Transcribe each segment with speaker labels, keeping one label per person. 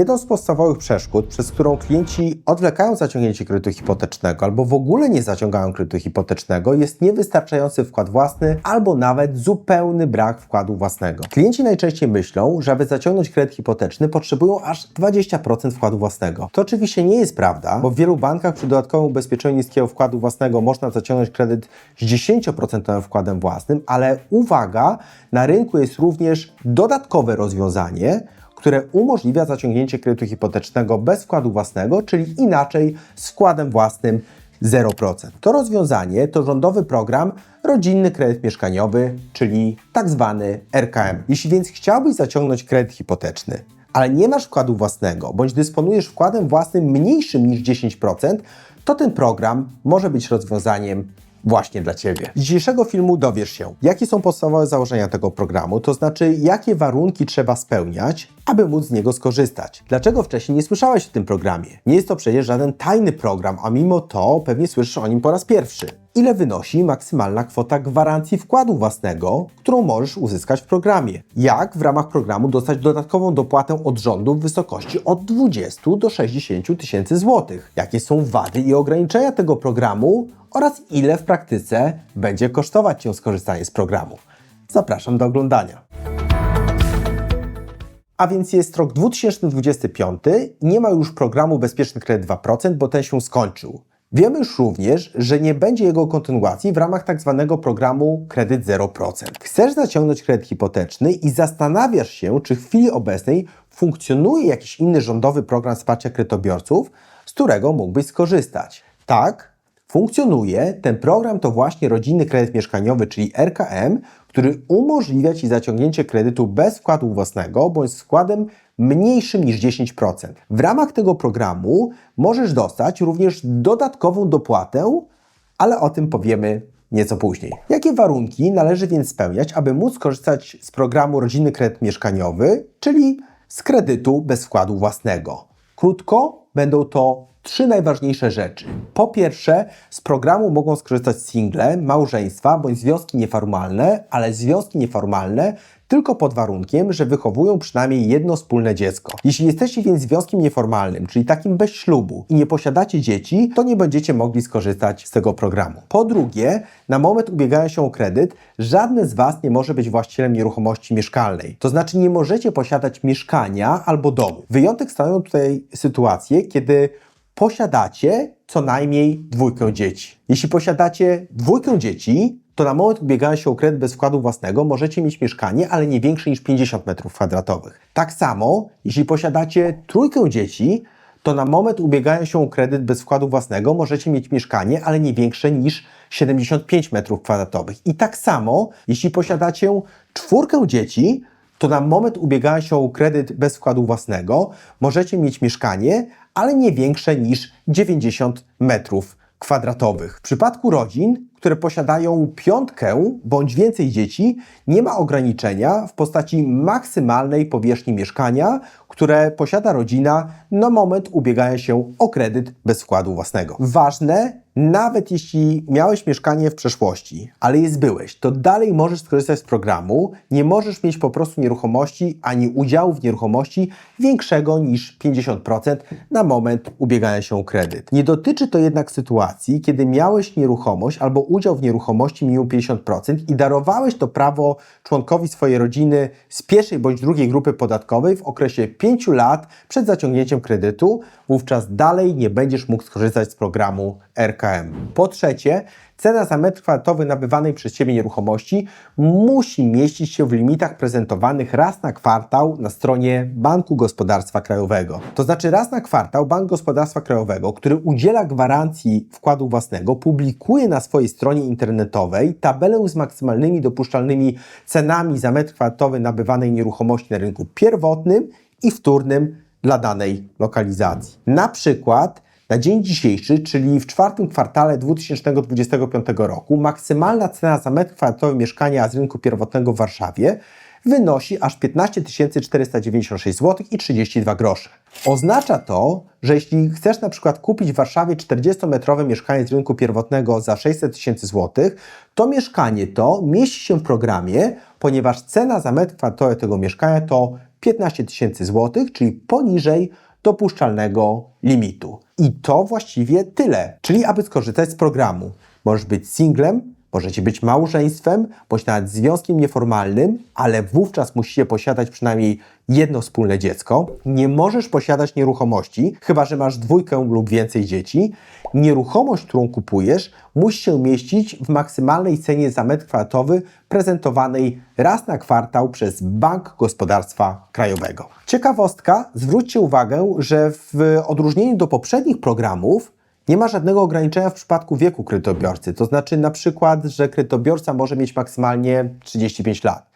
Speaker 1: Jedną z podstawowych przeszkód, przez którą klienci odwlekają zaciągnięcie kredytu hipotecznego albo w ogóle nie zaciągają kredytu hipotecznego, jest niewystarczający wkład własny albo nawet zupełny brak wkładu własnego. Klienci najczęściej myślą, że aby zaciągnąć kredyt hipoteczny potrzebują aż 20% wkładu własnego. To oczywiście nie jest prawda, bo w wielu bankach przy dodatkowym ubezpieczeniu niskiego wkładu własnego można zaciągnąć kredyt z 10% wkładem własnym, ale uwaga, na rynku jest również dodatkowe rozwiązanie, które umożliwia zaciągnięcie kredytu hipotecznego bez wkładu własnego, czyli inaczej z wkładem własnym 0%. To rozwiązanie to rządowy program Rodzinny Kredyt Mieszkaniowy, czyli tak zwany RKM. Jeśli więc chciałbyś zaciągnąć kredyt hipoteczny, ale nie masz wkładu własnego, bądź dysponujesz wkładem własnym mniejszym niż 10%, to ten program może być rozwiązaniem właśnie dla Ciebie. Z dzisiejszego filmu dowiesz się, jakie są podstawowe założenia tego programu, to znaczy jakie warunki trzeba spełniać, aby móc z niego skorzystać. Dlaczego wcześniej nie słyszałeś o tym programie? Nie jest to przecież żaden tajny program, a mimo to pewnie słyszysz o nim po raz pierwszy. Ile wynosi maksymalna kwota gwarancji wkładu własnego, którą możesz uzyskać w programie? Jak w ramach programu dostać dodatkową dopłatę od rządu w wysokości od 20 do 60 tysięcy złotych? Jakie są wady i ograniczenia tego programu oraz ile w praktyce będzie kosztować Cię skorzystanie z programu? Zapraszam do oglądania. A więc jest rok 2025 i nie ma już programu Bezpieczny Kredyt 2%, bo ten się skończył. Wiemy już również, że nie będzie jego kontynuacji w ramach tak zwanego programu Kredyt 0%. Chcesz zaciągnąć kredyt hipoteczny i zastanawiasz się, czy w chwili obecnej funkcjonuje jakiś inny rządowy program wsparcia kredytobiorców, z którego mógłbyś skorzystać. Tak, funkcjonuje. Ten program to właśnie Rodzinny Kredyt Mieszkaniowy, czyli RKM, który umożliwia Ci zaciągnięcie kredytu bez wkładu własnego bądź z wkładem mniejszym niż 10%. W ramach tego programu możesz dostać również dodatkową dopłatę, ale o tym powiemy nieco później. Jakie warunki należy więc spełniać, aby móc skorzystać z programu Rodzinny Kredyt Mieszkaniowy, czyli z kredytu bez wkładu własnego? Krótko, będą to trzy najważniejsze rzeczy. Po pierwsze, z programu mogą skorzystać single, małżeństwa bądź związki nieformalne, ale związki nieformalne tylko pod warunkiem, że wychowują przynajmniej jedno wspólne dziecko. Jeśli jesteście więc związkiem nieformalnym, czyli takim bez ślubu i nie posiadacie dzieci, to nie będziecie mogli skorzystać z tego programu. Po drugie, na moment ubiegania się o kredyt, żadne z Was nie może być właścicielem nieruchomości mieszkalnej. To znaczy nie możecie posiadać mieszkania albo domu. Wyjątek stanowią tutaj sytuacje, kiedy posiadacie co najmniej dwójkę dzieci. Jeśli posiadacie dwójkę dzieci, to na moment ubiegania się o kredyt bez wkładu własnego możecie mieć mieszkanie, ale nie większe niż 50 m2. Tak samo, jeśli posiadacie trójkę dzieci, to na moment ubiegania się o kredyt bez wkładu własnego możecie mieć mieszkanie, ale nie większe niż 75 m2. I tak samo, jeśli posiadacie czwórkę dzieci, to na moment ubiegania się o kredyt bez wkładu własnego możecie mieć mieszkanie, ale nie większe niż 90 metrów kwadratowych. W przypadku rodzin, które posiadają piątkę bądź więcej dzieci, nie ma ograniczenia w postaci maksymalnej powierzchni mieszkania, które posiada rodzina na moment ubiegania się o kredyt bez wkładu własnego. Ważne, nawet jeśli miałeś mieszkanie w przeszłości, ale je zbyłeś, to dalej możesz skorzystać z programu. Nie możesz mieć po prostu nieruchomości ani udziału w nieruchomości większego niż 50% na moment ubiegania się o kredyt. Nie dotyczy to jednak sytuacji, kiedy miałeś nieruchomość albo udział w nieruchomości minimum 50% i darowałeś to prawo członkowi swojej rodziny z pierwszej bądź drugiej grupy podatkowej w okresie 5 lat przed zaciągnięciem kredytu, wówczas dalej nie będziesz mógł skorzystać z programu RKM. Po trzecie, cena za metr kwadratowy nabywanej przez Ciebie nieruchomości musi mieścić się w limitach prezentowanych raz na kwartał na stronie Banku Gospodarstwa Krajowego. To znaczy raz na kwartał Bank Gospodarstwa Krajowego, który udziela gwarancji wkładu własnego, publikuje na swojej stronie internetowej tabelę z maksymalnymi dopuszczalnymi cenami za metr kwadratowy nabywanej nieruchomości na rynku pierwotnym i wtórnym dla danej lokalizacji. Na przykład na dzień dzisiejszy, czyli w czwartym kwartale 2025 roku, maksymalna cena za metr kwadratowy mieszkania z rynku pierwotnego w Warszawie wynosi aż 15 496 zł i 32 grosze. Oznacza to, że jeśli chcesz na przykład kupić w Warszawie 40-metrowe mieszkanie z rynku pierwotnego za 600 tysięcy złotych, to mieszkanie to mieści się w programie, ponieważ cena za metr kwadratowy tego mieszkania to 15 tysięcy złotych, czyli poniżej dopuszczalnego limitu. I to właściwie tyle. Czyli aby skorzystać z programu, możesz być singlem, możecie być małżeństwem, bądź nawet związkiem nieformalnym, ale wówczas musicie posiadać przynajmniej jedno wspólne dziecko. Nie możesz posiadać nieruchomości, chyba że masz dwójkę lub więcej dzieci. Nieruchomość, którą kupujesz, musi się mieścić w maksymalnej cenie za metr kwadratowy prezentowanej raz na kwartał przez Bank Gospodarstwa Krajowego. Ciekawostka, zwróćcie uwagę, że w odróżnieniu do poprzednich programów nie ma żadnego ograniczenia w przypadku wieku kredytobiorcy. To znaczy na przykład, że kredytobiorca może mieć maksymalnie 35 lat.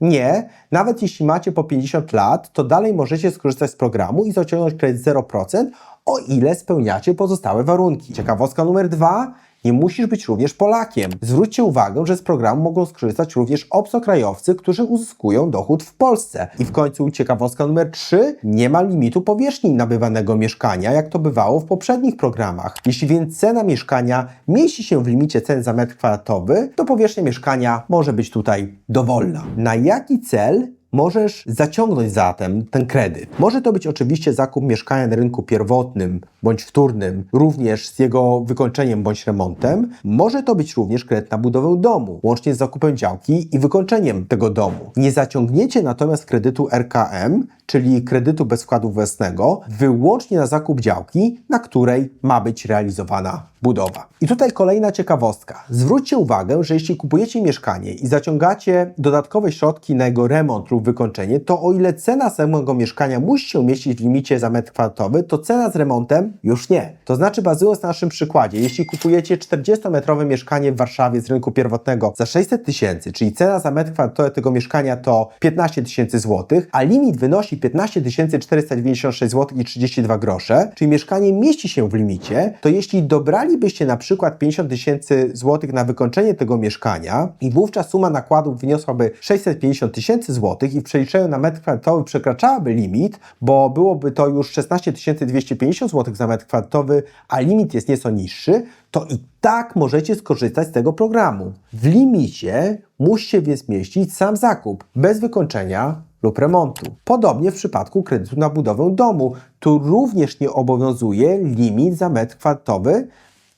Speaker 1: Nie, nawet jeśli macie po 50 lat, to dalej możecie skorzystać z programu i zaciągnąć kredyt 0%, o ile spełniacie pozostałe warunki. Ciekawostka numer dwa. Nie musisz być również Polakiem. Zwróćcie uwagę, że z programu mogą skorzystać również obcokrajowcy, którzy uzyskują dochód w Polsce. I w końcu ciekawostka numer 3. Nie ma limitu powierzchni nabywanego mieszkania, jak to bywało w poprzednich programach. Jeśli więc cena mieszkania mieści się w limicie cen za metr kwadratowy, to powierzchnia mieszkania może być tutaj dowolna. Na jaki cel możesz zaciągnąć zatem ten kredyt. Może to być oczywiście zakup mieszkania na rynku pierwotnym bądź wtórnym, również z jego wykończeniem bądź remontem. Może to być również kredyt na budowę domu, łącznie z zakupem działki i wykończeniem tego domu. Nie zaciągniecie natomiast kredytu RKM, czyli kredytu bez wkładu własnego, wyłącznie na zakup działki, na której ma być realizowana budowa. I tutaj kolejna ciekawostka. Zwróćcie uwagę, że jeśli kupujecie mieszkanie i zaciągacie dodatkowe środki na jego remont lub wykończenie, to o ile cena samego mieszkania musi się mieścić w limicie za metr kwadratowy, to cena z remontem już nie. To znaczy, bazując na naszym przykładzie, jeśli kupujecie 40-metrowe mieszkanie w Warszawie z rynku pierwotnego za 600 tysięcy, czyli cena za metr kwadratowy tego mieszkania to 15 tysięcy złotych, a limit wynosi 15 496 zł i 32 grosze, czyli mieszkanie mieści się w limicie, to jeśli dobralibyście na przykład 50 tysięcy złotych na wykończenie tego mieszkania i wówczas suma nakładów wyniosłaby 650 tysięcy złotych i w przeliczeniu na metr kwadratowy przekraczałaby limit, bo byłoby to już 16 250 zł za metr kwadratowy, a limit jest nieco niższy, to i tak możecie skorzystać z tego programu. W limicie musi się więc mieścić sam zakup, bez wykończenia lub remontu. Podobnie w przypadku kredytu na budowę domu. Tu również nie obowiązuje limit za metr kwadratowy.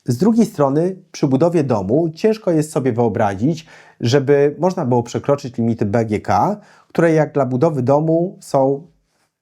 Speaker 1: Z drugiej strony, przy budowie domu ciężko jest sobie wyobrazić, żeby można było przekroczyć limity BGK, które jak dla budowy domu są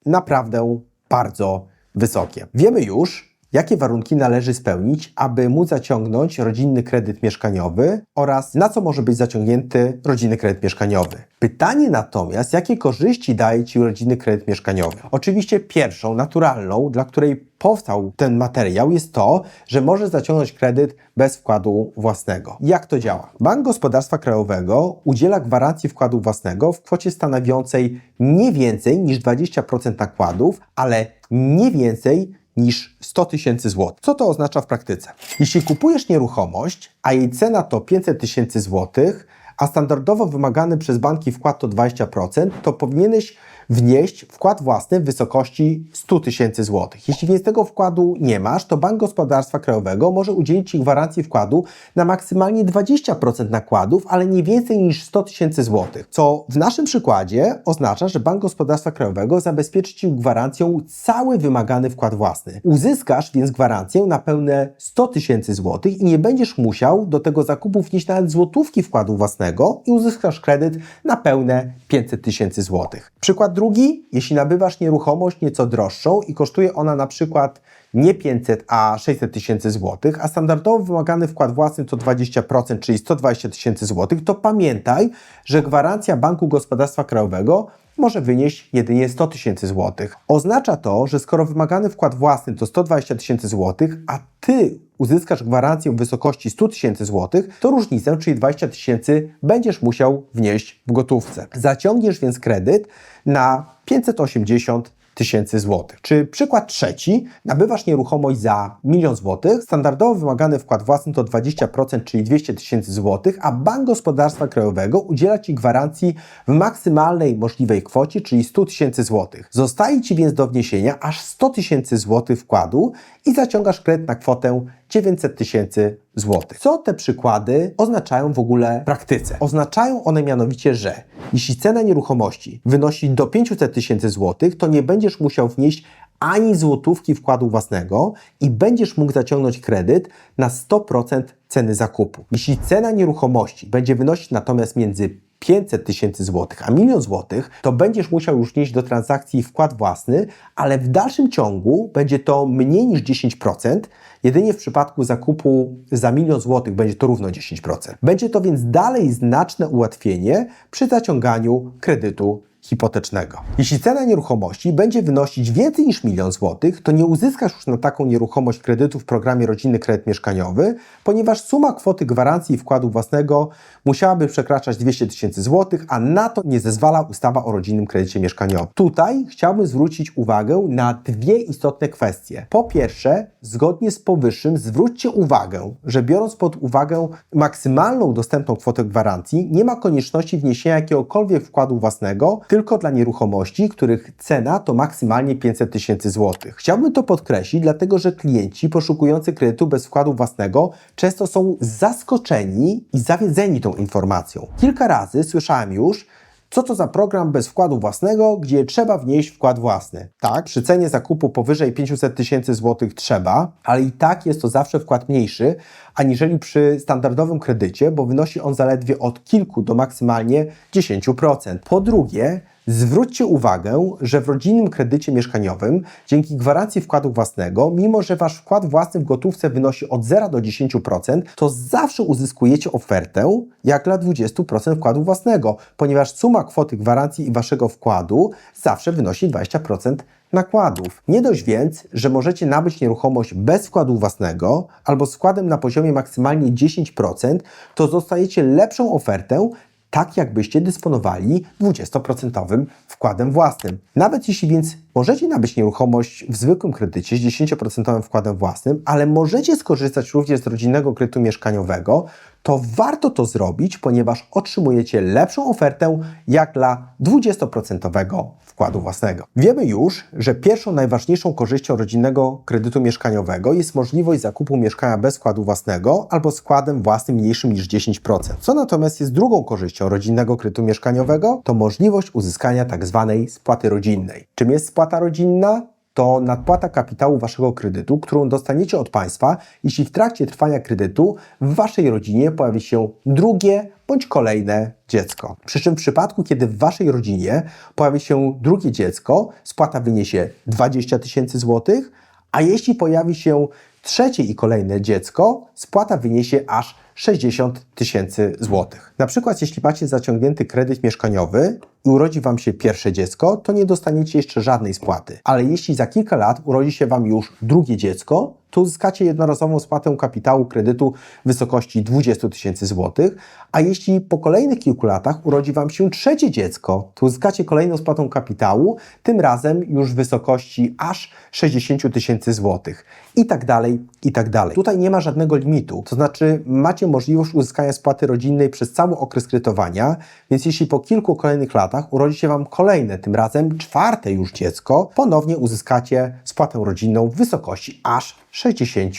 Speaker 1: naprawdę bardzo wysokie. Wiemy już, jakie warunki należy spełnić, aby móc zaciągnąć rodzinny kredyt mieszkaniowy oraz na co może być zaciągnięty rodzinny kredyt mieszkaniowy. Pytanie natomiast, jakie korzyści daje Ci rodzinny kredyt mieszkaniowy? Oczywiście pierwszą, naturalną, dla której powstał ten materiał jest to, że możesz zaciągnąć kredyt bez wkładu własnego. Jak to działa? Bank Gospodarstwa Krajowego udziela gwarancji wkładu własnego w kwocie stanowiącej nie więcej niż 20% nakładów, ale nie więcej niż 100 tysięcy złotych. Co to oznacza w praktyce? Jeśli kupujesz nieruchomość, a jej cena to 500 tysięcy złotych, a standardowo wymagany przez banki wkład to 20%, to powinieneś wnieść wkład własny w wysokości 100 tysięcy złotych. Jeśli więc tego wkładu nie masz, to Bank Gospodarstwa Krajowego może udzielić Ci gwarancji wkładu na maksymalnie 20% nakładów, ale nie więcej niż 100 tysięcy złotych, co w naszym przykładzie oznacza, że Bank Gospodarstwa Krajowego zabezpieczy Ci gwarancją cały wymagany wkład własny. Uzyskasz więc gwarancję na pełne 100 tysięcy złotych i nie będziesz musiał do tego zakupu wnieść nawet złotówki wkładu własnego i uzyskasz kredyt na pełne 500 tysięcy złotych. Przykład drugi, jeśli nabywasz nieruchomość nieco droższą i kosztuje ona na przykład nie 500, a 600 tysięcy złotych, a standardowo wymagany wkład własny to 20%, czyli 120 tysięcy złotych, to pamiętaj, że gwarancja Banku Gospodarstwa Krajowego może wynieść jedynie 100 tysięcy złotych. Oznacza to, że skoro wymagany wkład własny to 120 tysięcy złotych, a Ty uzyskasz gwarancję w wysokości 100 tysięcy złotych, to różnicę, czyli 20 tysięcy, będziesz musiał wnieść w gotówce. Zaciągniesz więc kredyt na 580 tysięcy złotych. Czy przykład trzeci, nabywasz nieruchomość za milion złotych, standardowo wymagany wkład własny to 20%, czyli 200 tysięcy złotych, a Bank Gospodarstwa Krajowego udziela Ci gwarancji w maksymalnej możliwej kwocie, czyli 100 tysięcy złotych. Zostaje Ci więc do wniesienia aż 100 tysięcy złotych wkładu i zaciągasz kredyt na kwotę 900 tysięcy złotych. Co te przykłady oznaczają w ogóle w praktyce? Oznaczają one mianowicie, że jeśli cena nieruchomości wynosi do 500 tysięcy złotych, to nie będziesz musiał wnieść ani złotówki wkładu własnego i będziesz mógł zaciągnąć kredyt na 100% ceny zakupu. Jeśli cena nieruchomości będzie wynosić natomiast między 500 tysięcy złotych, a milion złotych, to będziesz musiał już wnieść do transakcji wkład własny, ale w dalszym ciągu będzie to mniej niż 10%. Jedynie w przypadku zakupu za milion złotych będzie to równo 10%. Będzie to więc dalej znaczne ułatwienie przy zaciąganiu kredytu hipotecznego. Jeśli cena nieruchomości będzie wynosić więcej niż milion złotych, to nie uzyskasz już na taką nieruchomość kredytu w programie Rodzinny Kredyt Mieszkaniowy, ponieważ suma kwoty gwarancji i wkładu własnego musiałaby przekraczać 200 tysięcy złotych, a na to nie zezwala ustawa o rodzinnym kredycie mieszkaniowym. Tutaj chciałbym zwrócić uwagę na dwie istotne kwestie. Po pierwsze, zgodnie z powyższym zwróćcie uwagę, że biorąc pod uwagę maksymalną dostępną kwotę gwarancji, nie ma konieczności wniesienia jakiegokolwiek wkładu własnego, tylko dla nieruchomości, których cena to maksymalnie 500 tysięcy złotych. Chciałbym to podkreślić, dlatego że klienci poszukujący kredytu bez wkładu własnego często są zaskoczeni i zawiedzeni tą informacją. Kilka razy słyszałem już, co to za program bez wkładu własnego, gdzie trzeba wnieść wkład własny? Tak, przy cenie zakupu powyżej 500 tysięcy złotych trzeba, ale i tak jest to zawsze wkład mniejszy, aniżeli przy standardowym kredycie, bo wynosi on zaledwie od kilku do maksymalnie 10%. Po drugie, Zwróćcie uwagę, że w rodzinnym kredycie mieszkaniowym dzięki gwarancji wkładu własnego, mimo że wasz wkład własny w gotówce wynosi od 0 do 10%, to zawsze uzyskujecie ofertę jak dla 20% wkładu własnego, ponieważ suma kwoty gwarancji i waszego wkładu zawsze wynosi 20% nakładów. Nie dość więc, że możecie nabyć nieruchomość bez wkładu własnego albo z wkładem na poziomie maksymalnie 10%, to dostajecie lepszą ofertę tak jakbyście dysponowali 20% wkładem własnym. Nawet jeśli więc możecie nabyć nieruchomość w zwykłym kredycie z 10% wkładem własnym, ale możecie skorzystać również z rodzinnego kredytu mieszkaniowego, to warto to zrobić, ponieważ otrzymujecie lepszą ofertę jak dla 20% wkładu własnego. Wiemy już, że pierwszą najważniejszą korzyścią rodzinnego kredytu mieszkaniowego jest możliwość zakupu mieszkania bez wkładu własnego albo składem własnym mniejszym niż 10%. Co natomiast jest drugą korzyścią rodzinnego kredytu mieszkaniowego, to możliwość uzyskania tak zwanej spłaty rodzinnej. Czym jest spłata rodzinna? to nadpłata kapitału waszego kredytu, którą dostaniecie od państwa, jeśli w trakcie trwania kredytu w waszej rodzinie pojawi się drugie bądź kolejne dziecko. Przy czym w przypadku, kiedy w waszej rodzinie pojawi się drugie dziecko, spłata wyniesie 20 tysięcy złotych, a jeśli pojawi się trzecie i kolejne dziecko, spłata wyniesie aż 60 tysięcy złotych. Na przykład, jeśli macie zaciągnięty kredyt mieszkaniowy i urodzi Wam się pierwsze dziecko, to nie dostaniecie jeszcze żadnej spłaty. Ale jeśli za kilka lat urodzi się Wam już drugie dziecko, to uzyskacie jednorazową spłatę kapitału kredytu w wysokości 20 tysięcy złotych, a jeśli po kolejnych kilku latach urodzi Wam się trzecie dziecko, to uzyskacie kolejną spłatę kapitału, tym razem już w wysokości aż 60 tysięcy złotych. I tak dalej, i tak dalej. Tutaj nie ma żadnego limitu, to znaczy macie możliwość uzyskania spłaty rodzinnej przez cały okres kredytowania, więc jeśli po kilku kolejnych latach urodzi się Wam kolejne, tym razem czwarte już dziecko, ponownie uzyskacie spłatę rodzinną w wysokości aż 60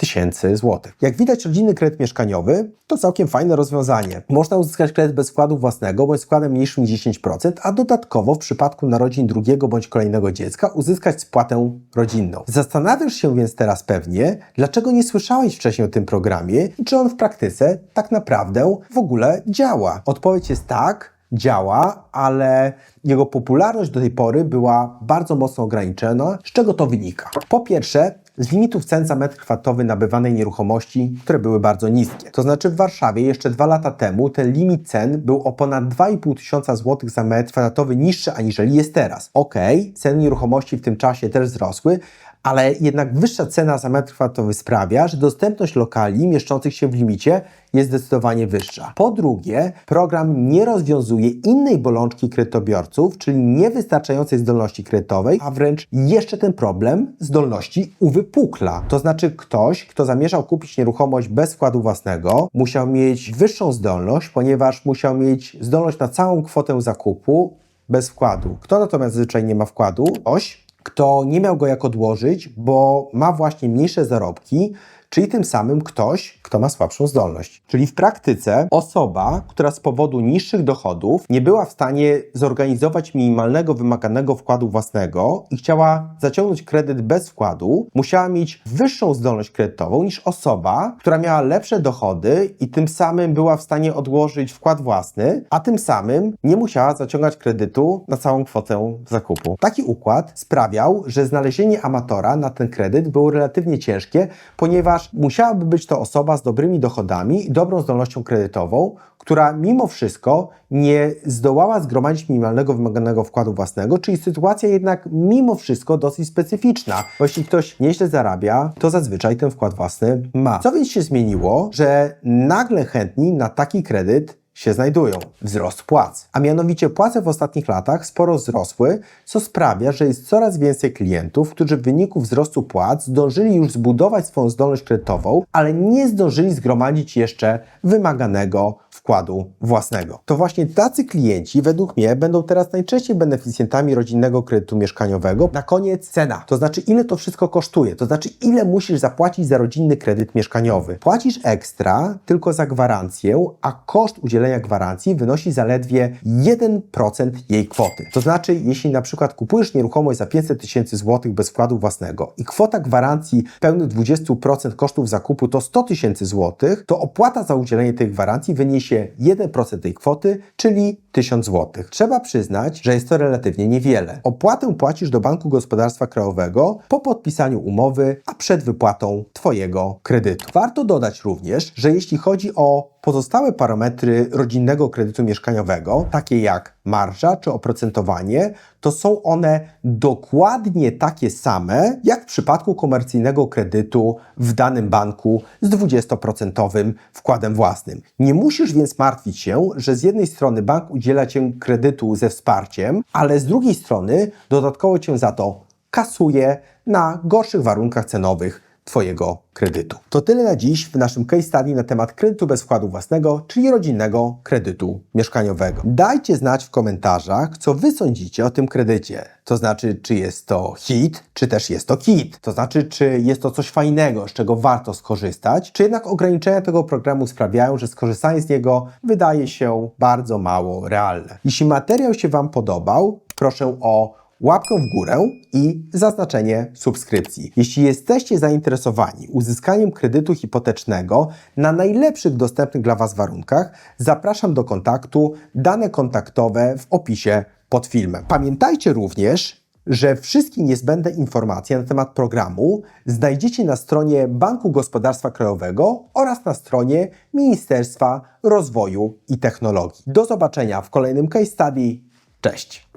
Speaker 1: tysięcy złotych. Jak widać, rodzinny kredyt mieszkaniowy to całkiem fajne rozwiązanie. Można uzyskać kredyt bez wkładu własnego bądź składem mniejszym niż 10%, a dodatkowo w przypadku narodzin drugiego bądź kolejnego dziecka uzyskać spłatę rodzinną. Zastanawiasz się więc teraz pewnie, dlaczego nie słyszałeś wcześniej o tym programie i czy on w praktyce tak naprawdę w ogóle działa. Odpowiedź jest tak, działa, ale jego popularność do tej pory była bardzo mocno ograniczona. Z czego to wynika? Po pierwsze, z limitów cen za metr kwadratowy nabywanej nieruchomości, które były bardzo niskie. To znaczy w Warszawie jeszcze dwa lata temu ten limit cen był o ponad 2,5 tysiąca złotych za metr kwadratowy niższy aniżeli jest teraz. Okay, ceny nieruchomości w tym czasie też wzrosły, ale jednak wyższa cena za metr kwadratowy sprawia, że dostępność lokali mieszczących się w limicie jest zdecydowanie wyższa. Po drugie, program nie rozwiązuje innej bolączki kredytobiorców, czyli niewystarczającej zdolności kredytowej, a wręcz jeszcze ten problem zdolności uwypukla. To znaczy ktoś, kto zamierzał kupić nieruchomość bez wkładu własnego, musiał mieć wyższą zdolność, ponieważ musiał mieć zdolność na całą kwotę zakupu bez wkładu. Kto natomiast zazwyczaj nie ma wkładu? Ktoś, kto nie miał go jak odłożyć, bo ma właśnie mniejsze zarobki, czyli tym samym ktoś, kto ma słabszą zdolność. Czyli w praktyce osoba, która z powodu niższych dochodów nie była w stanie zorganizować minimalnego wymaganego wkładu własnego i chciała zaciągnąć kredyt bez wkładu, musiała mieć wyższą zdolność kredytową niż osoba, która miała lepsze dochody i tym samym była w stanie odłożyć wkład własny, a tym samym nie musiała zaciągać kredytu na całą kwotę zakupu. Taki układ sprawiał, że znalezienie amatora na ten kredyt było relatywnie ciężkie, ponieważ musiałaby być to osoba z dobrymi dochodami i dobrą zdolnością kredytową, która mimo wszystko nie zdołała zgromadzić minimalnego wymaganego wkładu własnego, czyli sytuacja jednak mimo wszystko dosyć specyficzna. Bo jeśli ktoś nieźle zarabia, to zazwyczaj ten wkład własny ma. Co więc się zmieniło, że nagle chętni na taki kredyt się znajdują. Wzrost płac. A mianowicie płace w ostatnich latach sporo wzrosły, co sprawia, że jest coraz więcej klientów, którzy w wyniku wzrostu płac zdążyli już zbudować swoją zdolność kredytową, ale nie zdążyli zgromadzić jeszcze wymaganego wkładu własnego. To właśnie tacy klienci według mnie będą teraz najczęściej beneficjentami rodzinnego kredytu mieszkaniowego. Na koniec cena, to znaczy ile to wszystko kosztuje, to znaczy ile musisz zapłacić za rodzinny kredyt mieszkaniowy. Płacisz ekstra tylko za gwarancję, a koszt udzielenia gwarancji wynosi zaledwie 1% jej kwoty. To znaczy, jeśli na przykład kupujesz nieruchomość za 500 tysięcy złotych bez wkładu własnego i kwota gwarancji pełnych 20% kosztów zakupu to 100 tysięcy złotych, to opłata za udzielenie tej gwarancji wyniesie 1% tej kwoty, czyli 1000 zł. Trzeba przyznać, że jest to relatywnie niewiele. Opłatę płacisz do Banku Gospodarstwa Krajowego po podpisaniu umowy, a przed wypłatą Twojego kredytu. Warto dodać również, że jeśli chodzi o pozostałe parametry rodzinnego kredytu mieszkaniowego, takie jak marża czy oprocentowanie, to są one dokładnie takie same jak w przypadku komercyjnego kredytu w danym banku z 20% wkładem własnym. Nie musisz więc martwić się, że z jednej strony bank udziela Cię kredytu ze wsparciem, ale z drugiej strony dodatkowo Cię za to kasuje na gorszych warunkach cenowych Twojego kredytu. To tyle na dziś w naszym case study na temat kredytu bez wkładu własnego, czyli rodzinnego kredytu mieszkaniowego. Dajcie znać w komentarzach, co Wy sądzicie o tym kredycie. To znaczy, czy jest to hit, czy też jest to kit. To znaczy, czy jest to coś fajnego, z czego warto skorzystać, czy jednak ograniczenia tego programu sprawiają, że skorzystanie z niego wydaje się bardzo mało realne. Jeśli materiał się Wam podobał, proszę o łapkę w górę i zaznaczenie subskrypcji. Jeśli jesteście zainteresowani uzyskaniem kredytu hipotecznego na najlepszych dostępnych dla Was warunkach, zapraszam do kontaktu. Dane kontaktowe w opisie pod filmem. Pamiętajcie również, że wszystkie niezbędne informacje na temat programu znajdziecie na stronie Banku Gospodarstwa Krajowego oraz na stronie Ministerstwa Rozwoju i Technologii. Do zobaczenia w kolejnym case study. Cześć!